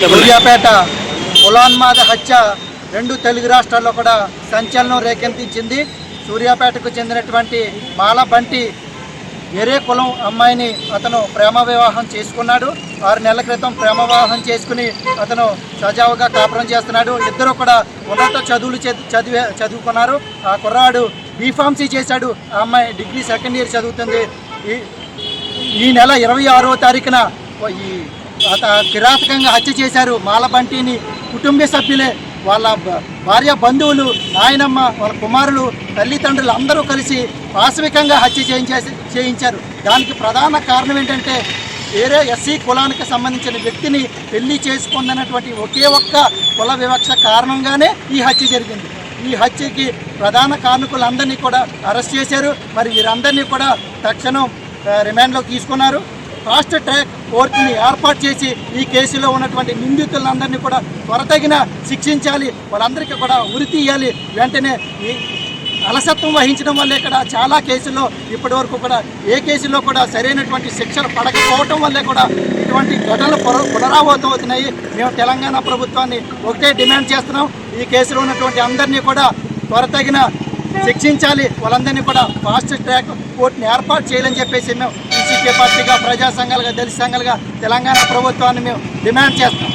సూర్యాపేట ఉలాన్మాద హత్య రెండు తెలుగు రాష్ట్రాల్లో కూడా సంచలనం రేకెత్తించింది. సూర్యాపేటకు చెందినటువంటి మాలబంటి వేరే కులం అమ్మాయిని అతను ప్రేమ వివాహం చేసుకున్నాడు. ఆరు నెలల క్రితం ప్రేమ వివాహం చేసుకుని అతను సజావుగా కాపురం చేస్తున్నాడు. ఇద్దరు కూడా ఉన్నత చదువులు చది- చదివే చదువుకున్నారు. ఆ కుర్రాడు బీఫార్మసీ చేశాడు. ఆ అమ్మాయి డిగ్రీ సెకండ్ ఇయర్ చదువుతుంది. ఈ ఈ నెల ఇరవై ఆరో తారీఖున ఈ కిరాతకంగా హత్య చేశారు మాలబంటిని కుటుంబ సభ్యులే. వాళ్ళ భార్య బంధువులు నాయనమ్మ వాళ్ళ కుమారులు తల్లిదండ్రులు అందరూ కలిసి పాశవికంగా హత్య చేయించే చేయించారు. దానికి ప్రధాన కారణం ఏంటంటే వేరే ఎస్సీ కులానికి సంబంధించిన వ్యక్తిని పెళ్ళి చేసుకుందన్నటువంటి ఒకే ఒక్క కుల వివక్ష కారణంగానే ఈ హత్య జరిగింది. ఈ హత్యకి ప్రధాన కార్మికులందరినీ కూడా అరెస్ట్ చేశారు. మరి వీరందరినీ కూడా తక్షణం రిమాండ్లోకి తీసుకున్నారు. ఫాస్ట్ ట్రాక్ కోర్టుని ఏర్పాటు చేసి ఈ కేసులో ఉన్నటువంటి నిందితులందరినీ కూడా త్వరతగిన శిక్షించాలి. వాళ్ళందరికీ కూడా ఉరి తీయాలి. వెంటనే అలసత్వం వహించడం వల్లే ఇక్కడ చాలా కేసుల్లో ఇప్పటి వరకు కూడా ఏ కేసులో కూడా సరైనటువంటి శిక్షలు పడకపోవటం వల్లే కూడా ఇటువంటి ఘటనలు పునర పునరావృతం అవుతున్నాయి మేము తెలంగాణ ప్రభుత్వాన్ని ఒకటే డిమాండ్ చేస్తున్నాం. ఈ కేసులో ఉన్నటువంటి అందరినీ కూడా త్వరతగిన శిక్షించాలి. వాళ్ళందరినీ కూడా ఫాస్ట్ ట్రాక్ కోర్టుని ఏర్పాటు చేయాలని చెప్పేసి మేము ఈసీకే పార్టీగా ప్రజా సంఘాలుగా దళిత సంఘాలుగా తెలంగాణ ప్రభుత్వాన్ని మేము డిమాండ్ చేస్తాం